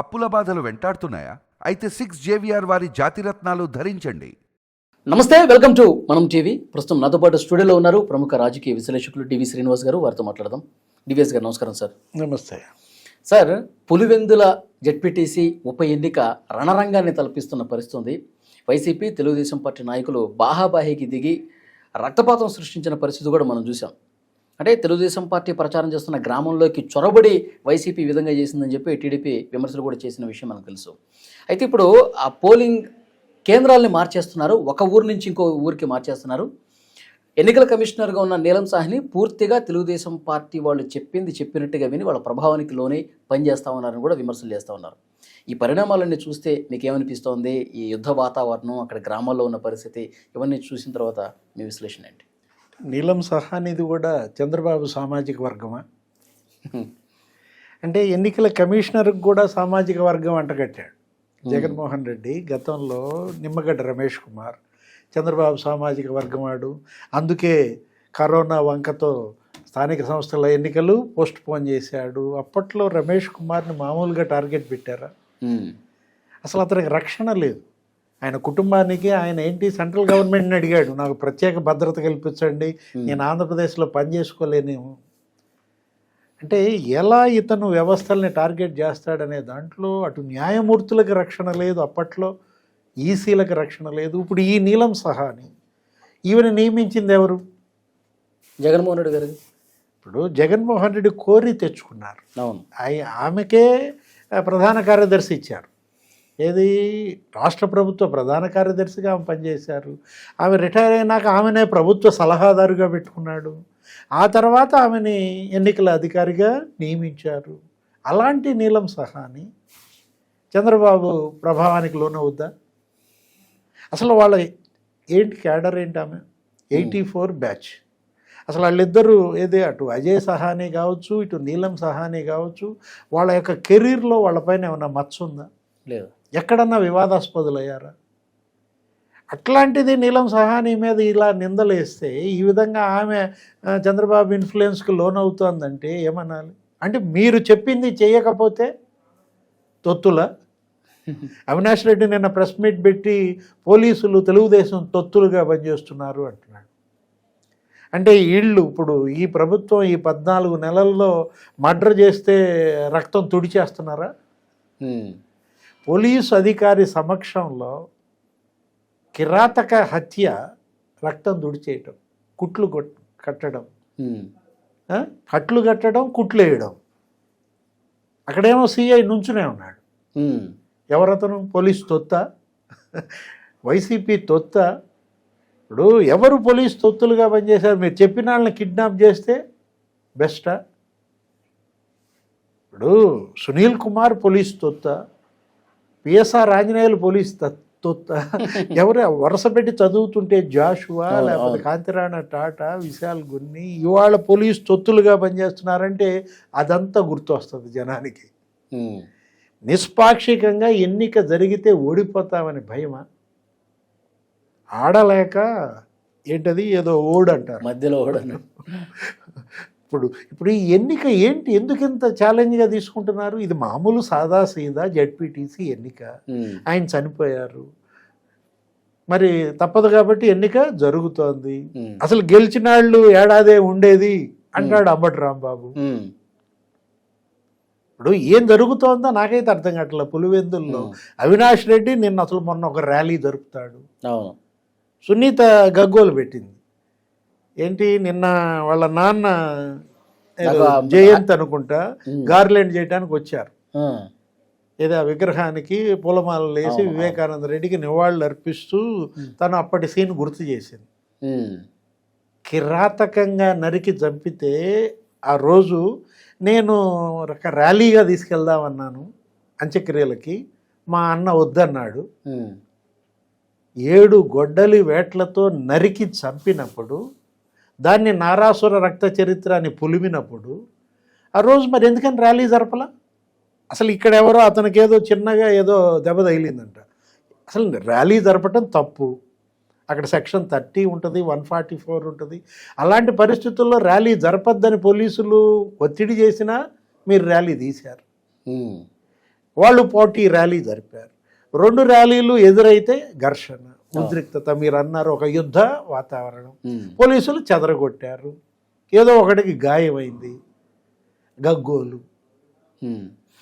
అప్పుల బాధలు వెంటాడుతున్నాయా? అయితే సిక్స్ జేవిఆర్ వారి జాతిరత్నాలు ధరించండి. నమస్తే వెల్కమ్ టు మనం టీవీ. ప్రస్తుతం నాతో పాటు స్టూడియోలో ఉన్నారు ప్రముఖ రాజకీయ విశ్లేషకులు డివి శ్రీనివాస్ గారు. వారితో మాట్లాడదాం. డివిఎస్ గారు నమస్కారం సార్. నమస్తే. సార్ పులివెందుల జడ్పీటీసీ ఉప ఎన్నిక రణరంగాన్ని తలపిస్తున్న పరిస్థితి ఉంది వైసీపీ తెలుగుదేశం పార్టీ నాయకులు బాహాబాహికి దిగి రక్తపాతం సృష్టించిన పరిస్థితి కూడా మనం చూసాం అంటే తెలుగుదేశం పార్టీ ప్రచారం చేస్తున్న గ్రామంలోకి చొరబడి వైసీపీ విధంగా చేసిందని చెప్పి టీడీపీ విమర్శలు కూడా చేసిన విషయం మనకు తెలుసు. అయితే ఇప్పుడు ఆ పోలింగ్ కేంద్రాలని మార్చేస్తున్నారు. ఒక ఊరు నుంచి ఇంకో ఊరికి మార్చేస్తున్నారు. ఎన్నికల కమిషనర్గా ఉన్న నీలం సాహ్ని పూర్తిగా తెలుగుదేశం పార్టీ వాళ్ళు చెప్పింది చెప్పినట్టుగా విని వాళ్ళ ప్రభావానికి లోనే పనిచేస్తా ఉన్నారని కూడా విమర్శలు చేస్తూ ఉన్నారు. ఈ పరిణామాలన్నీ చూస్తే మీకేమనిపిస్తోంది? ఈ యుద్ధ వాతావరణం అక్కడ గ్రామాల్లో ఉన్న పరిస్థితి ఇవన్నీ చూసిన తర్వాత మీ విశ్లేషణ ఏంటి? నీలం సహానిది కూడా చంద్రబాబు సామాజిక వర్గమా? అంటే ఎన్నికల కమిషనర్కి కూడా సామాజిక వర్గం అంటగట్టాడు. జగన్మోహన్ రెడ్డి గతంలో నిమ్మగడ్డ రమేష్ కుమార్ చంద్రబాబు సామాజిక వర్గం వాడు. అందుకే కరోనా వంకతో స్థానిక సంస్థల ఎన్నికలు పోస్ట్ పోన్ చేశాడు. అప్పట్లో రమేష్ కుమార్ని మామూలుగా టార్గెట్ పెట్టారా? అసలు అతనికి రక్షణ లేదు. ఆయన కుటుంబానికి ఆయన ఏంటి సెంట్రల్ గవర్నమెంట్ని అడిగాడు నాకు ప్రత్యేక భద్రత కల్పించండి నేను ఆంధ్రప్రదేశ్లో పని చేసుకోలేనేమో అంటే ఎలా ఇతను వ్యవస్థల్ని టార్గెట్ చేస్తాడనే దాంట్లో అటు న్యాయమూర్తులకు రక్షణ లేదు అప్పట్లో ఈసీలకు రక్షణ లేదు ఇప్పుడు ఈ నీలం సహాని. ఈవెన నియమించింది ఎవరు? జగన్మోహన్ రెడ్డి గారు ఇప్పుడు జగన్మోహన్ రెడ్డి కోరి తెచ్చుకున్నారు. అవును. ఆమెకే ప్రధాన కార్యదర్శి ఇచ్చారు. ఏది? రాష్ట్ర ప్రభుత్వ ప్రధాన కార్యదర్శిగా ఆమె పనిచేశారు. ఆమె రిటైర్ అయినాక ఆమెనే ప్రభుత్వ సలహాదారుగా పెట్టుకున్నాడు. ఆ తర్వాత ఆమెని ఎన్నికల అధికారిగా నియమించారు. అలాంటి నీలం సహాని చంద్రబాబు ప్రభావానికి లోనవుద్దా? అసలు వాళ్ళ ఏంటి క్యాడర్ ఏంటి ఆమె? Eighty four batch. అసలు వాళ్ళిద్దరూ ఏదే? అటు అజయ్ సహాని కావచ్చు ఇటు నీలం సహాని కావచ్చు వాళ్ళ యొక్క కెరీర్లో వాళ్ళపైన ఏమైనా మచ్చ ఉందా? లేదు. ఎక్కడన్నా వివాదాస్పదులయ్యారా? అట్లాంటిది నీలం సహాని మీద ఇలా నిందలేస్తే ఈ విధంగా ఆమె చంద్రబాబు ఇన్ఫ్లుయెన్స్కి లోన్ అవుతోందంటే ఏమనాలి? అంటే మీరు చెప్పింది చేయకపోతే తొత్తుల? అవినాష్ రెడ్డి నిన్న ప్రెస్ మీట్ పెట్టి పోలీసులు తెలుగుదేశం తొత్తులుగా పనిచేస్తున్నారు అంటున్నాడు. అంటే వీళ్ళు ఇప్పుడు ఈ ప్రభుత్వం ఈ పద్నాలుగు నెలల్లో మర్డర్ చేస్తే రక్తం తుడిచేస్తున్నారా? పోలీసు అధికారి సమక్షంలో కిరాతక హత్య రక్తం తుడిచేయటం కుట్లు కొట్ కట్టడం? కట్లు కట్టడం కుట్లు వేయడం. అక్కడేమో సిఐ నుంచునే ఉన్నాడు. ఎవరతను? పోలీస్ తొత్త. వైసీపీ తొత్త. ఇప్పుడు ఎవరు పోలీస్ తొత్తులుగా పనిచేశారు? మీరు చెప్పిన వాళ్ళని కిడ్నాప్ చేస్తే బెస్టా? ఇప్పుడు సునీల్ కుమార్ పోలీస్ తొత్త. పిఎస్ఆర్ ఆంజనేయులు పోలీస్ ఎవరు? వరుస పెట్టి చదువుతుంటే జాషువా లేకపోతే. కాంతిరాణ టాటా విశాల్ గున్ని ఇవాళ పోలీస్ తొత్తులుగా పనిచేస్తున్నారంటే అదంతా గుర్తొస్తుంది జనానికి. నిష్పాక్షికంగా ఎన్నిక జరిగితే ఓడిపోతామని భయమా? ఆడలేక ఏంటది? ఏదో ఓడ్ అంటారు మధ్యలో కూడా ఇప్పుడు ఇప్పుడు ఈ ఎన్నిక ఏంటి? ఎందుకు ఇంత ఛాలెంజ్గా తీసుకుంటున్నారు? ఇది మామూలు సాదా సీదా జడ్పీటీసీ ఎన్నిక. ఆయన చనిపోయారు. మరి తప్పదు కాబట్టి ఎన్నిక జరుగుతోంది. అసలు గెలిచిన వాళ్ళు ఏడాదే ఉండేది అంటాడు అంబటి రాంబాబు. ఇప్పుడు ఏం జరుగుతోందో నాకైతే అర్థం కావట్లే పులివెందుల్లో. అవినాష్ రెడ్డి నిన్న అసలు మొన్న ఒక ర్యాలీ జరుపుతాడు. సునీత గగ్గోలు పెట్టింది. ఏంటి నిన్న వాళ్ళ నాన్న జయంత్ అనుకుంటా గార్లెండ్ చేయడానికి వచ్చారు. ఏదో ఆ విగ్రహానికి పూలమాలలు వేసి. వివేకానంద రెడ్డికి నివాళులు అర్పిస్తూ. తను అప్పటి సీన్ గుర్తు చేసింది. కిరాతకంగా నరికి చంపితే ఆ రోజు నేను ఒక ర్యాలీగా తీసుకెళ్దామన్నాను అంత్యక్రియలకి. మా అన్న వద్దన్నాడు. ఏడు గొడ్డలి వేట్లతో నరికి చంపినప్పుడు దాన్ని నారాసుర రక్త చరిత్ర అని పులిమినప్పుడు ఆ రోజు మరి ఎందుకని ర్యాలీ జరపలా? అసలు ఇక్కడ ఎవరో అతనికి ఏదో చిన్నగా ఏదో దెబ్బ తగిలిందంట. అసలు ర్యాలీ జరపటం తప్పు. అక్కడ సెక్షన్ థర్టీ ఉంటుంది వన్ ఫార్టీ ఫోర్ ఉంటుంది. అలాంటి పరిస్థితుల్లో ర్యాలీ జరపద్దని పోలీసులు ఒత్తిడి చేసినా మీరు ర్యాలీ తీశారు. వాళ్ళు పోటీ ర్యాలీ జరిపారు. రెండు ర్యాలీలు ఎదురైతే ఘర్షణ. ఉద్రిక్తత మీరు అన్నారు ఒక యుద్ధ వాతావరణం. పోలీసులు చెదరగొట్టారు. ఏదో ఒకటికి గాయమైంది. గగ్గోలు.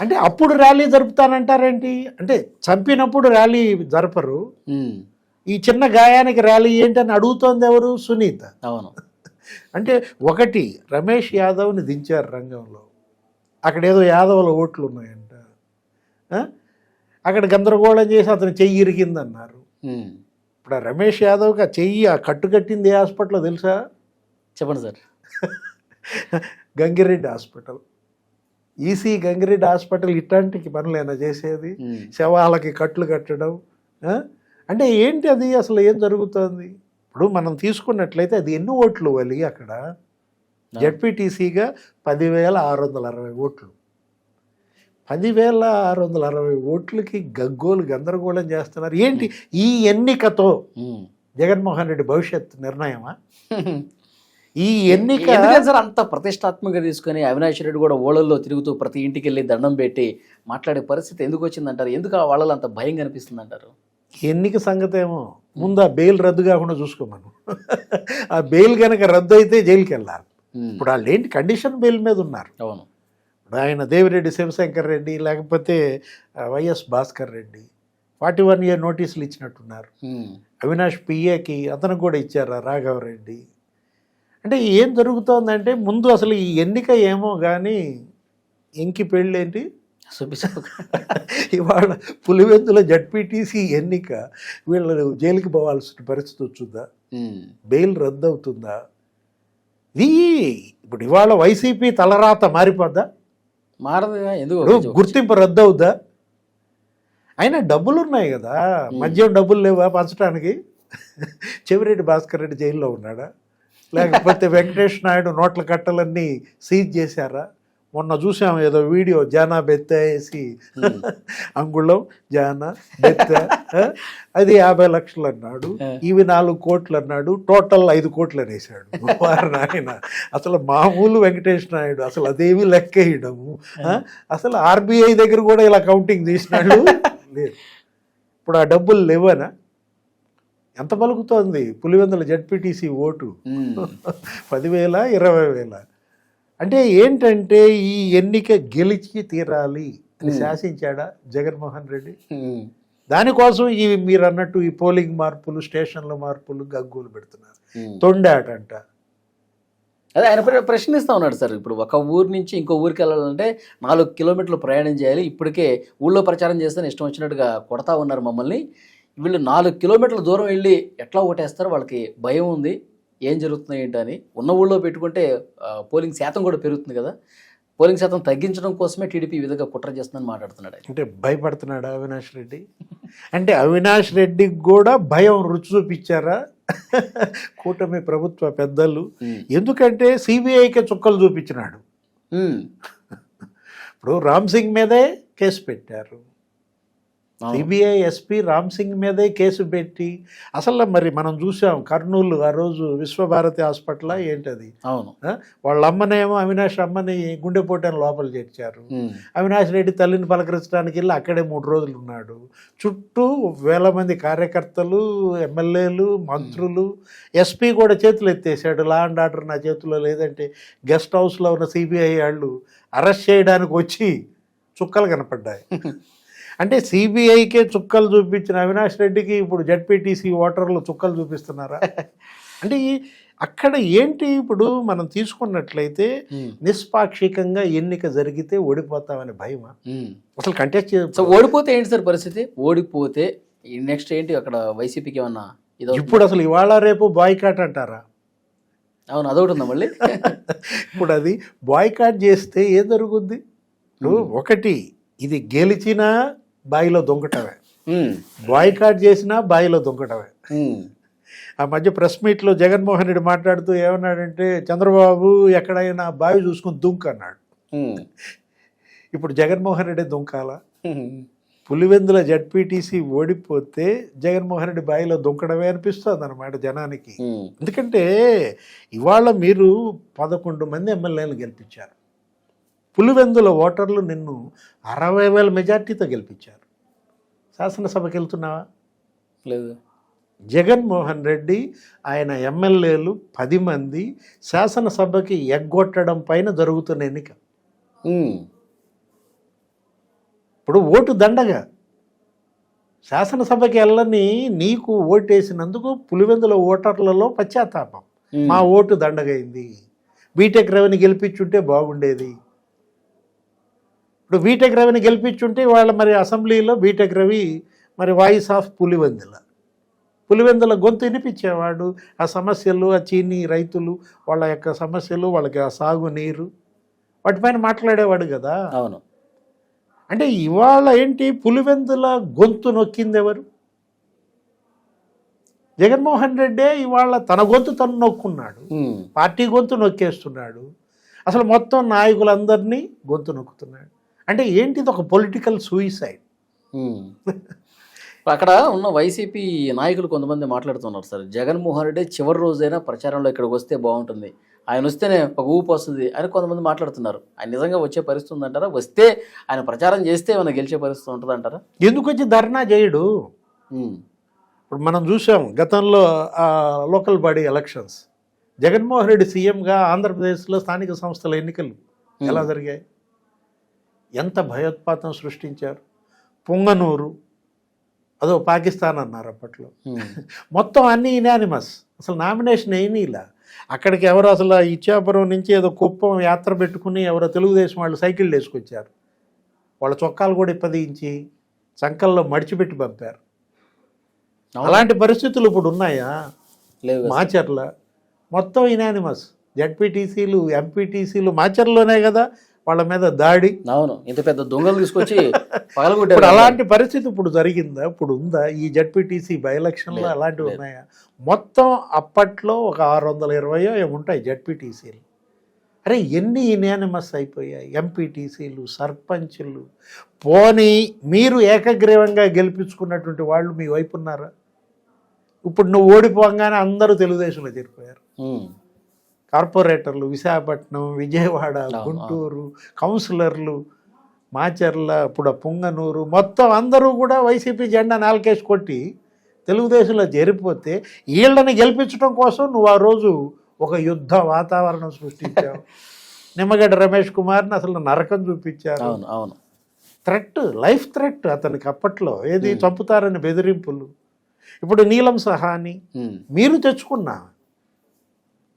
అంటే అప్పుడు ర్యాలీ జరుపుతానంటారేంటి? అంటే చంపినప్పుడు ర్యాలీ జరపరు. ఈ చిన్న గాయానికి ర్యాలీ ఏంటని అడుగుతోంది ఎవరు? సునీత. అవును. అంటే ఒకటి రమేష్ యాదవ్ని దించారు రంగంలో. అక్కడ ఏదో యాదవుల ఓట్లు ఉన్నాయంట? అక్కడ గందరగోళం చేసి అతను చెయ్యి ఇరిగిందన్నారు ఇప్పుడు రమేష్ యాదవ్కి ఆ చెయ్యి ఆ కట్టు కట్టింది ఏ హాస్పిటల్లో తెలుసా? చెప్పండి sir. Gangireddy hospital. EC Gangireddy hospital ఇట్లాంటి పనులేనా చేసేది? శవాలకి కట్లు కట్టడం? అంటే ఏంటి అది? అసలు ఏం జరుగుతోంది? ఇప్పుడు మనం తీసుకున్నట్లయితే అది ఎన్ని ఓట్లు వలి అక్కడ? జడ్పీటీసీగా పదివేల ఆరు వందల అరవై ఓట్లు. పదివేల ఆరు వందల అరవై ఓట్లకి గగ్గోలు గందరగోళం చేస్తున్నారు. ఏంటి? ఈ ఎన్నికతో. జగన్మోహన్ రెడ్డి భవిష్యత్ నిర్ణయమా? ఈ ఎన్నిక సార్ అంత ప్రతిష్టాత్మకంగా తీసుకొని అవినాష్ రెడ్డి కూడా ఓళ్ళల్లో తిరుగుతూ ప్రతి ఇంటికి వెళ్ళి దండం పెట్టి మాట్లాడే పరిస్థితి ఎందుకు వచ్చిందంటారు? ఎందుకు ఆ వాళ్ళలో అంత భయం కనిపిస్తుంది అంటారు ఎన్నిక సంగతి ఏమో ముందు ఆ బెయిల్ రద్దు కాకుండా చూసుకోమను. ఆ బెయిల్ కనుక రద్దు అయితే జైలుకి వెళ్ళాలి ఇప్పుడు వాళ్ళు ఏంటి? కండిషన్ బెయిల్ మీద ఉన్నారు. అవును. ఆయన దేవిరెడ్డి శివశంకర్ రెడ్డి లేకపోతే YS Bhaskar Reddy forty one year నోటీసులు ఇచ్చినట్టున్నారు. అవినాష్ పిఏకి అతనికి కూడా ఇచ్చారు రాఘవరెడ్డి అంటే ఏం జరుగుతోందంటే ముందు అసలు ఈ ఎన్నిక ఏమో కానీ ఎంకి పెళ్ళేంటి? ఇవాళ పులివెందుల జడ్పీటీసీ ఎన్నిక వీళ్ళు జైలుకి పోవాల్సిన పరిస్థితి వచ్చిందా బెయిల్ రద్దు అవుతుందా ఇది ఇప్పుడు ఇవాళ వైసీపీ తలరాత మారిపోద్దా? మారదుగా? ఎందుకు గుర్తింపు రద్దు అవుద్దా అయినా డబ్బులు ఉన్నాయి కదా. మద్యం డబ్బులు లేవా పంచడానికి చెవిరెడ్డి భాస్కర్ రెడ్డి జైల్లో ఉన్నాడా? లేకపోతే వెంకటేష్ నాయుడు నోట్ల కట్టలన్నీ సీజ్ చేశారా? మొన్న చూసాం ఏదో వీడియో జానా బెత్త వేసి అంగుళం జానా బెత్త? అది యాభై లక్షలు అన్నాడు ఇవి నాలుగు కోట్లు అన్నాడు టోటల్ ఐదు కోట్లు అనేసాడు వారు నాయన. అసలు మామూలు వెంకటేష్ నాయుడు అసలు అదేమి లెక్కేయడము? అసలు ఆర్బీఐ దగ్గర కూడా ఇలా కౌంటింగ్ తీసినాడు? లేదు. ఇప్పుడు ఆ డబ్బులు లేవనా? ఎంత పలుకుతోంది? Pulivendula ZPTC vote. ఉమ్, పదివేల ఇరవై వేల? అంటే ఏంటంటే ఈ ఎన్నిక గెలిచి తీరాలి అని శాసించాడా జగన్మోహన్ రెడ్డి? దానికోసం ఈ మీరు అన్నట్టు ఈ పోలింగ్ మార్పులు స్టేషన్ల మార్పులు గగ్గోలు పెడుతున్నారు. తొండాటంట. అదే ఆయన ప్ర- ప్రశ్నిస్తా ఉన్నాడు సార్ ఇప్పుడు ఒక ఊరు నుంచి ఇంకో ఊరికి వెళ్ళాలంటే నాలుగు కిలోమీటర్లు ప్రయాణం చేయాలి. ఇప్పటికే ఊళ్ళో ప్రచారం చేస్తే ఇష్టం వచ్చినట్టుగా కొడతా ఉన్నారు మమ్మల్ని. వీళ్ళు నాలుగు కిలోమీటర్ల దూరం వెళ్ళి ఎట్లా ఓటేస్తారో? వాళ్ళకి భయం ఉంది. ఏం జరుగుతుంది ఏంటి అని ఉన్న ఊళ్ళో పెట్టుకుంటే పోలింగ్ శాతం కూడా పెరుగుతుంది కదా పోలింగ్ శాతం తగ్గించడం కోసమే టీడీపీ ఈ విధంగా కుట్ర చేస్తుందని మాట్లాడుతున్నాడు. అంటే భయపడుతున్నాడా అవినాష్ రెడ్డి అంటే అవినాష్ రెడ్డికి కూడా భయం రుచి చూపించారా కూటమి ప్రభుత్వ పెద్దలు. ఎందుకంటే సిబిఐకే చుక్కలు చూపించినాడు. ఇప్పుడు రామ్ సింగ్ మీదే కేసు పెట్టారు. సిబిఐ ఎస్పీ రామ్ సింగ్ మీదే కేసు పెట్టి అసలు మరి మనం చూసాం కర్నూలు ఆ రోజు విశ్వభారతి హాస్పిటల్ ఏంటది? అవును? వాళ్ళ అమ్మనేమో అవినాష్ అమ్మని గుండెపోటని లోపల చేర్చారు. అవినాష్ రెడ్డి తల్లిని పలకరించడానికి వెళ్ళి అక్కడే మూడు రోజులు ఉన్నాడు. చుట్టూ వేల మంది కార్యకర్తలు ఎమ్మెల్యేలు మంత్రులు ఎస్పీ కూడా చేతులు ఎత్తేసాడు లా అండ్ ఆర్డర్ నా చేతిలో లేదంటే గెస్ట్ హౌస్లో ఉన్న సిబిఐ వాళ్ళు అరెస్ట్ చేయడానికి వచ్చి చుక్కలు కనపడ్డాయి. అంటే సిబిఐకే చుక్కలు చూపించిన అవినాష్ రెడ్డికి ఇప్పుడు జడ్పీటీసీ ఓటర్లు చుక్కలు చూపిస్తున్నారా? అంటే అక్కడ ఏంటి ఇప్పుడు మనం తీసుకున్నట్లయితే. నిష్పాక్షికంగా ఎన్నిక జరిగితే ఓడిపోతామనే భయమా. అసలు కంటెస్ట్ సో ఓడిపోతే ఏంటి సార్ పరిస్థితి? ఓడిపోతే నెక్స్ట్ ఏంటి అక్కడ వైసీపీకి ఏమన్నా ఇది ఇప్పుడు అసలు ఇవాళ రేపు బాయ్కాట్ అంటారా? అవును అదొకటి ఉందా మళ్ళీ? ఇప్పుడు అది బాయ్కాట్ చేస్తే ఏం జరుగుద్ది? ఒకటి ఇది గెలిచినా బాయిలో దొంగటమే బాయ్కాట్ చేసినా బాయిలో దొంగటమే ఆ మధ్య ప్రెస్ మీట్లో జగన్మోహన్ రెడ్డి మాట్లాడుతూ ఏమన్నాడంటే చంద్రబాబు ఎక్కడైనా బావి చూసుకుని దుంక్ అన్నాడు. ఇప్పుడు జగన్మోహన్ రెడ్డి దుంకాలా? పులివెందుల జడ్పీటీసీ ఓడిపోతే జగన్మోహన్ రెడ్డి బాయిలో దుంకడమే అనిపిస్తుంది అనమాట జనానికి ఎందుకంటే ఇవాళ మీరు పదకొండు మంది ఎమ్మెల్యేలు గెలిపించారు. పులివెందుల ఓటర్లు నిన్ను అరవై వేల మెజార్టీతో గెలిపించారు. శాసనసభకి వెళ్తున్నావా? లేదు. జగన్మోహన్ రెడ్డి ఆయన ఎమ్మెల్యేలు పది మంది శాసనసభకి ఎగ్గొట్టడం పైన జరుగుతున్న ఎన్నిక. ఇప్పుడు ఓటు దండగా. శాసనసభకి వెళ్ళని నీకు ఓటేసినందుకు పులివెందుల ఓటర్లలో పశ్చాత్తాపం. మా ఓటు దండగైంది. బీటెక్ రవిని గెలిపించుంటే బాగుండేది. ఇప్పుడు బీటెక్ రవిని గెలిపించుంటే వాళ్ళ మరి అసెంబ్లీలో బీటెక్ రవి మరి వాయిస్ ఆఫ్ పులివెందుల. పులివెందుల గొంతు వినిపించేవాడు. ఆ సమస్యలు ఆ చీనీ రైతులు వాళ్ళ యొక్క సమస్యలు వాళ్ళకి ఆ సాగునీరు వాటిపైన మాట్లాడేవాడు కదా. అవును. అంటే ఇవాళ ఏంటి పులివెందుల గొంతు నొక్కింది ఎవరు? జగన్మోహన్ రెడ్డే ఇవాళ తన గొంతు తను నొక్కున్నాడు. పార్టీ గొంతు నొక్కేస్తున్నాడు. అసలు మొత్తం నాయకులందరినీ గొంతు నొక్కుతున్నాడు. అంటే ఏంటిది ఒక పొలిటికల్ సూయిసైడ్. అక్కడ ఉన్న వైసీపీ నాయకులు కొంతమంది మాట్లాడుతున్నారు సార్. జగన్మోహన్ రెడ్డి చివరి రోజైనా ప్రచారంలో ఇక్కడికి వస్తే బాగుంటుంది. ఆయన వస్తేనే ఒక ఊపు వస్తుంది అని కొంతమంది మాట్లాడుతున్నారు. ఆయన నిజంగా వచ్చే పరిస్థితి ఉందంటారా? వస్తే ఆయన ప్రచారం చేస్తే ఏమైనా గెలిచే పరిస్థితి ఉంటుంది అంటారా ఎందుకు వచ్చి ధర్నా చేయడు? ఇప్పుడు మనం చూసాం గతంలో local body elections Jaganmohan Reddy సీఎంగా ఆంధ్రప్రదేశ్లో స్థానిక సంస్థల ఎన్నికలు ఎలా జరిగాయి? ఎంత భయోత్పాతం సృష్టించారు? పొంగనూరు అదో పాకిస్తాన్ అన్నారు అప్పట్లో. మొత్తం అన్ని ఇనానిమస్ అసలు నామినేషన్ అయినీలా అక్కడికి ఎవరు అసలు ఇచ్చాపురం నుంచి ఏదో కుప్పం యాత్ర పెట్టుకుని ఎవరో తెలుగుదేశం వాళ్ళు సైకిల్ వేసుకొచ్చారు. వాళ్ళ చొక్కాలు కూడా ఇప్పదీయించి చంకల్లో మడిచిపెట్టి పంపారు. అలాంటి పరిస్థితులు ఇప్పుడు ఉన్నాయా? లేవు కదా. మాచర్ల. మొత్తం ఇనానిమస్ జడ్పీటీసీలు ఎంపీటీసీలు మాచర్లోనే కదా. వాళ్ళ మీద దాడి. అవును. ఇంత పెద్ద దొంగలు తీసుకొచ్చి ఇప్పుడు పగలగొట్టారు అలాంటి పరిస్థితి ఇప్పుడు జరిగిందా? ఇప్పుడు ఉందా? ఈ జడ్పీటీసీ బై ఎలక్షన్లో అలాంటివి. ఉన్నాయా? మొత్తం అప్పట్లో ఒక ఆరు వందల ఇరవయో ఏముంటాయి జడ్పీటీసీలు. అరే ఎన్ని ఇనానిమస్ అయిపోయాయి? ఎంపీటీసీలు సర్పంచులు. పోనీ మీరు ఏకగ్రీవంగా గెలిపించుకున్నటువంటి వాళ్ళు మీ వైపు ఉన్నారా? ఇప్పుడు నువ్వు ఓడిపోగానే అందరూ తెలుగుదేశంలో చేరిపోయారు. కార్పొరేటర్లు విశాఖపట్నం విజయవాడ గుంటూరు కౌన్సిలర్లు మాచర్ల ఇప్పుడు పుంగనూరు మొత్తం అందరూ కూడా వైసీపీ జెండా నాలుకేసి కొట్టి తెలుగుదేశంలో చేరిపోతే వీళ్ళని గెలిపించడం కోసం నువ్వు ఆ రోజు ఒక యుద్ధ వాతావరణం సృష్టించావు. నిమ్మగడ్డ రమేష్ కుమార్ని అసలు నరకం చూపించారు. అవును అవును. థ్రెట్ లైఫ్ థ్రెట్ అతనికి అప్పట్లో. ఏది. చంపుతారని బెదిరింపులు. ఇప్పుడు నీలం సహాని. మీరు తెచ్చుకున్నా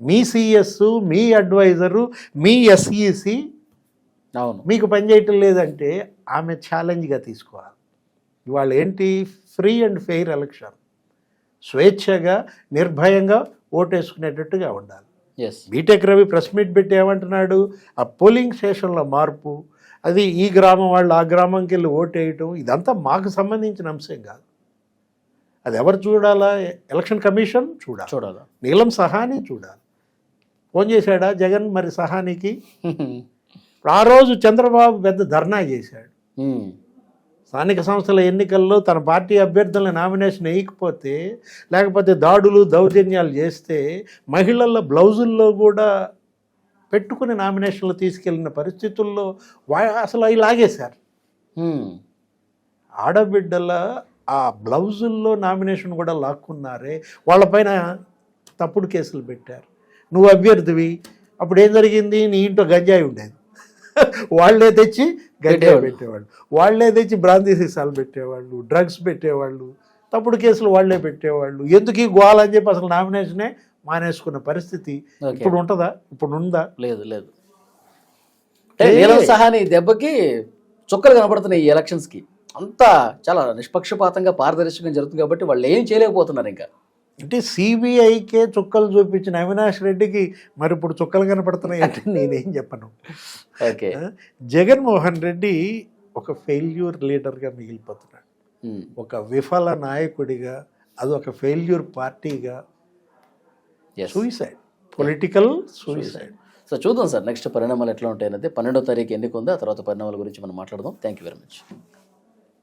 మీ సిఎస్ మీ అడ్వైజరు మీ ఎస్ఈసి అవును. మీకు పనిచేయటం లేదంటే ఆమె ఛాలెంజ్గా తీసుకోవాలి. ఇవాళ ఏంటి? Free and fair election. స్వేచ్ఛగా నిర్భయంగా ఓటేసుకునేటట్టుగా ఉండాలి. Yes BTech Ravi press meet పెట్టి ఏమంటున్నాడు ఆ పోలింగ్ స్టేషన్ల మార్పు అది ఈ గ్రామం వాళ్ళు ఆ గ్రామంకి వెళ్ళి ఓటేయటం ఇదంతా మాకు సంబంధించిన అంశం కాదు. అది ఎవరు చూడాలా? ఎలక్షన్ కమిషన్ చూడాలి. చూడాలి. నీలం సహాని చూడాలి. ఫోన్ చేశాడా? జగన్ మరి సహానికి? ఆ రోజు చంద్రబాబు పెద్ద ధర్నా చేశాడు. స్థానిక సంస్థల ఎన్నికల్లో తన పార్టీ అభ్యర్థులను నామినేషన్ వేయకపోతే లేకపోతే దాడులు దౌర్జన్యాలు చేస్తే మహిళల బ్లౌజుల్లో కూడా పెట్టుకుని నామినేషన్లు తీసుకెళ్ళిన పరిస్థితుల్లో వా అసలు అవి లాగేశారు. ఆడబిడ్డల ఆ బ్లౌజుల్లో నామినేషన్ కూడా లాక్కున్నారే వాళ్ళపైన తప్పుడు కేసులు పెట్టారు. నువ్వు అభ్యర్థివి. అప్పుడు ఏం జరిగింది? నీ ఇంట్లో గంజాయి ఉండేది. వాళ్ళే తెచ్చి గంజాయి పెట్టేవాళ్ళు. వాళ్ళే తెచ్చి బ్రాందీ సీసాలు పెట్టేవాళ్ళు డ్రగ్స్ పెట్టేవాళ్ళు తప్పుడు కేసులు వాళ్ళే పెట్టేవాళ్ళు. ఎందుకు ఈ గోల అని చెప్పి అసలు నామినేషనే మానేసుకున్న పరిస్థితి. ఇప్పుడు ఉంటుందా? ఇప్పుడు ఉందా? లేదు లేదు. నీలం సహాని దెబ్బకి చుక్కలు కనపడుతున్నాయి ఈ ఎలక్షన్స్కి అంతా చాలా నిష్పక్షపాతంగా పారదర్శకంగా జరుగుతుంది కాబట్టి వాళ్ళు ఏం చేయలేకపోతున్నారు ఇంకా. అంటే సిబిఐకే చుక్కలు చూపించిన అవినాష్ రెడ్డికి మరి ఇప్పుడు చుక్కలు కనపడుతున్నాయి అంటే నేనేం చెప్పను. ఓకే. జగన్మోహన్ రెడ్డి ఒక ఫెయిల్యూర్ లీడర్గా మిగిలిపోతున్నాడు. ఒక విఫల నాయకుడిగా అది ఒక ఫెయిల్యూర్ పార్టీగా Yes. Suicide political suicide so చూద్దాం సార్ నెక్స్ట్ పరిణామాలు ఎట్లా ఉంటాయనేది. పన్నెండో తారీఖు ఎన్నిక ఉంది ఆ తర్వాత పరిణామాల గురించి మనం మాట్లాడదాం. Thank you very much